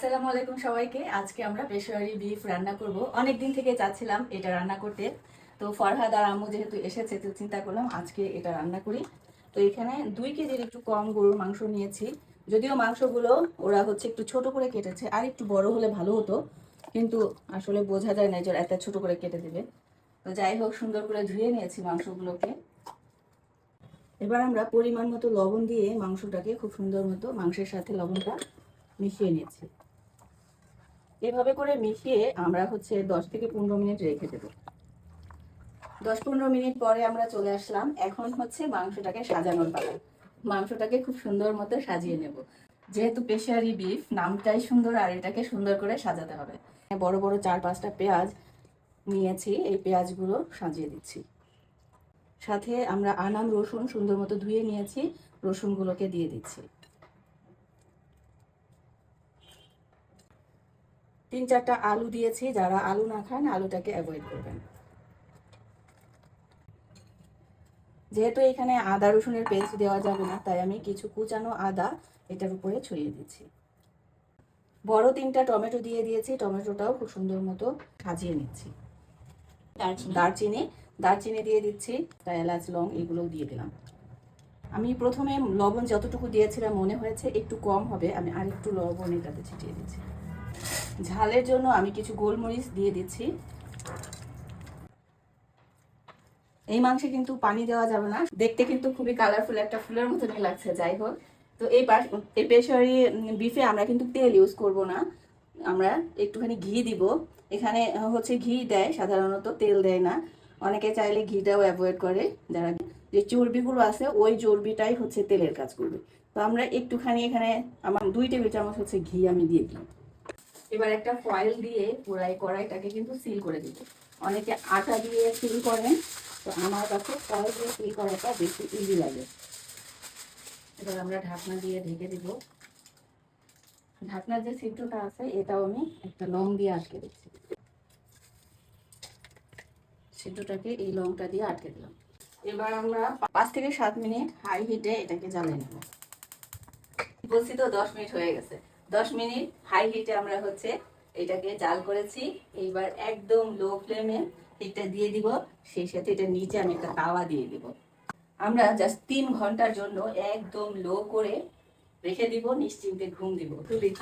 আসসালামু আলাইকুম সবাইকে। আজকে আমরা পেশোয়ারি বিফ রান্না করব। অনেক দিন থেকে চাচ্ছিলাম এটা রান্না করতে। তো ফরহাদ আর আম্মু যেহেতু এসেছে, তো চিন্তা করলাম আজকে এটা রান্না করি। তো এখানে দুই কেজির একটু কম গরুর মাংস নিয়েছি। যদিও মাংসগুলো ওরা হচ্ছে একটু ছোট করে কেটেছে, আর একটু বড় হলে ভালো হতো। কিন্তু আসলে বোঝা যায় না যে এত ছোট করে কেটে দেবে। তো যাই হোক, সুন্দর করে ধুয়ে নিয়েছি মাংসগুলোকে। এবার আমরা পরিমাণ মতো লবণ দিয়ে মাংসটাকে খুব সুন্দর মতো মাংসের সাথে লবণটা মিশিয়ে নিয়েছি। এভাবে করে মিশিয়ে আমরা হচ্ছে দশ থেকে পনেরো মিনিট রেখে দেবো। দশ পনেরো মিনিট পরে আমরা চলে আসলাম। এখন হচ্ছে মাংসটাকে সাজানোর পালা। মাংসটাকে খুব সুন্দর মতো সাজিয়ে নেব। যেহেতু পেশারি বিফ, নামটাই সুন্দর আর এটাকে সুন্দর করে সাজাতে হবে। বড় বড় চার পাঁচটা পেঁয়াজ নিয়েছি, এই পেঁয়াজগুলো সাজিয়ে দিচ্ছি। সাথে আমরা আনাম রসুন সুন্দর মতো ধুয়ে নিয়েছি, রসুনগুলোকে দিয়ে দিচ্ছি। তিন চারটা আলু দিয়েছি যারা আলু না খান আলুটাকে অ্যাভয়েড করবেন। যেহেতু এখানে আদা রসুনের পেস্ট দেওয়া যাবে না তাই আমি কিছু কুচানো আদা এটার উপরে ছড়িয়ে দিচ্ছি। বড় তিনটা টমেটো দিয়ে দিয়েছি টমেটোটাও খুব সুন্দর মতো সাজিয়ে নিচ্ছি। দারচিনি। দারচিনি দিয়ে দিচ্ছি তা এলাচ লং এগুলোও দিয়ে দিলাম। আমি প্রথমে লবণ যতটুকু দিয়েছিলাম মনে হয়েছে একটু কম হবে আমি আরেকটু লবণ এটাতে ছিটিয়ে দিচ্ছি। ঝালের জন্য আমি কিছু গোলমরিচ দিয়ে দিচ্ছি। এই মাংসে কিন্তু পানি দেওয়া যাবে না। দেখতে কিন্তু খুবই কালারফুল একটা ফুলের মতনই লাগছে, যাই হোক। তো এই পাশ, এই পেশারি বিফে আমরা কিন্তু তেল ইউজ করব না। আমরা একটুখানি ঘি দিব। এখানে হচ্ছে ঘি দেয়, সাধারণত তেল দেয় না। অনেকে চাইলে ঘিটাও অ্যাভয়েড করে। যারা যে চর্বিগুলো আছে, ওই চর্বিটাই হচ্ছে তেলের কাজ করবে। তো আমরা একটুখানি এখানে, আমার দুই টেবিল চামচ হচ্ছে ঘি আমি দিয়ে দিলাম। এবার একটা ফয়েল দিয়ে পুরাই কড়াইটাকে কিন্তু সিল করে দিব অনেকে আটা দিয়ে সিল করেন, তো আমার কাছে ফয়েল দিয়ে সিল করাটা বেশি ইজি লাগে। এবার আমরা ঢাকনা দিয়ে ঢেকে দিব। ঢাকনার যে ছিদ্রটা আছে, এটাও আমি একটা লং দিয়ে আটকে দিচ্ছি। ছিদ্রটাকে এই লংটা দিয়ে আটকে দিলাম। এবার আমরা পাঁচ থেকে সাত মিনিট হাই হিটে এটাকে জ্বালিয়ে নেব। বলছি তো দশ মিনিট হয়ে গেছে। দশ মিনিট হাই হিটে আমরা হচ্ছে এটাকে জাল করেছি। এইবার একদম লো ফ্লেমে হিটটা দিয়ে দিব। সেই সাথে এটা নিচে আমি একটা তাওয়া দিয়ে দিব। আমরা জাস্ট তিন ঘণ্টার জন্য একদম লো করে রেখে দিব নিশ্চিন্তে ঘুম দিব।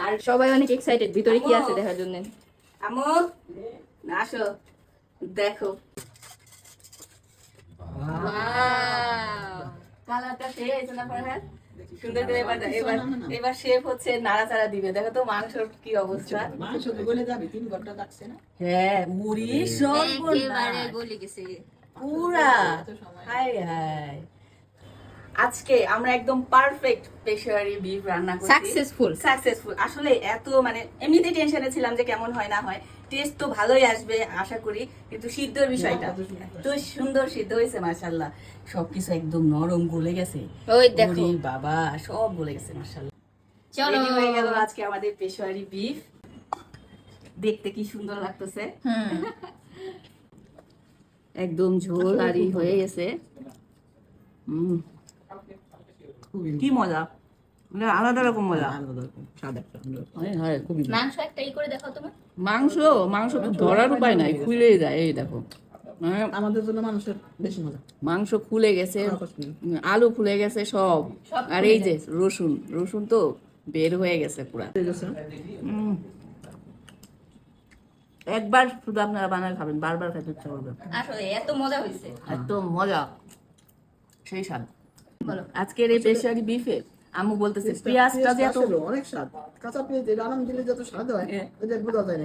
আর সবাই অনেক এক্সাইটেড ভিতরে কি আছে দেখার জন্য? আমো আসো দেখো। কালারটা সেই হয়েছে না ফরহাদ সুন্দর করে এবার এবার এবার শেফ হচ্ছে নাড়াচাড়া দিবে। দেখো তো মাংসর কি অবস্থা। মাংস তো গলে যাবে তিন ঘণ্টা লাগছে না? হ্যাঁ মুড়ি সব একেবারে গলে গেছে। পুরা। হাই হাই আজকে আমরা একদম পারফেক্ট পেশারি বিফ রান্না করছি। সাকসেসফুল সাকসেসফুল আসলে এত মানে এমনিতেই টেনশনে ছিলাম যে কেমন হয় না হয়। টেস্ট তো ভালোই আসবে আশা করি। কিন্তু সিদ্ধর বিষয়টা তো সুন্দর। সিদ্ধ হয়েছে মাশাল্লাহ সবকিছু একদম নরম গলে গেছে। ওই দেখো। বাবা সব গলে গেছে মাশাল্লাহ চলো। হয়ে গেল আজকে আমাদের পেশোয়ারি বিফ দেখতে কি সুন্দর লাগতেছে। একদম ঝোল। আরি হয়ে গেছে। হুম কি মজা? আলাদা রকম মজা। মাংস একটা ই করে দেখাও তোমার। মাংস মাংস ধরার উপায় নাই খুলে যায় এই দেখো। আমাদের জন্য মানুষের বেশি মজা। মাংস খুলে গেছে আমার পছন্দ। উম, আলু খুলে গেছে সব। আর এই যে রসুন রসুন তো বের হয়ে গেছে পুরা। একবার শুধু আপনারা বানায় খাবেন বারবার খেতে ইচ্ছা করবে। আসলে এত মজা হয়েছে এত মজা। সেই স্বাদ। বলো। আজকের এই পেশারি বিফে আম্মু বলতেছে পেঁয়াজটা যে এত অনেক স্বাদ। কাঁচা পেঁয়াজ এর আরাম দিলে যত স্বাদ হয় হ্যাঁ। ওদের বোঝা যায় না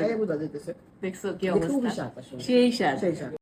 আগে বোঝা যেতেছে দেখছ কি অবস্থা? সেই স্বাদ। সেই স্বাদ।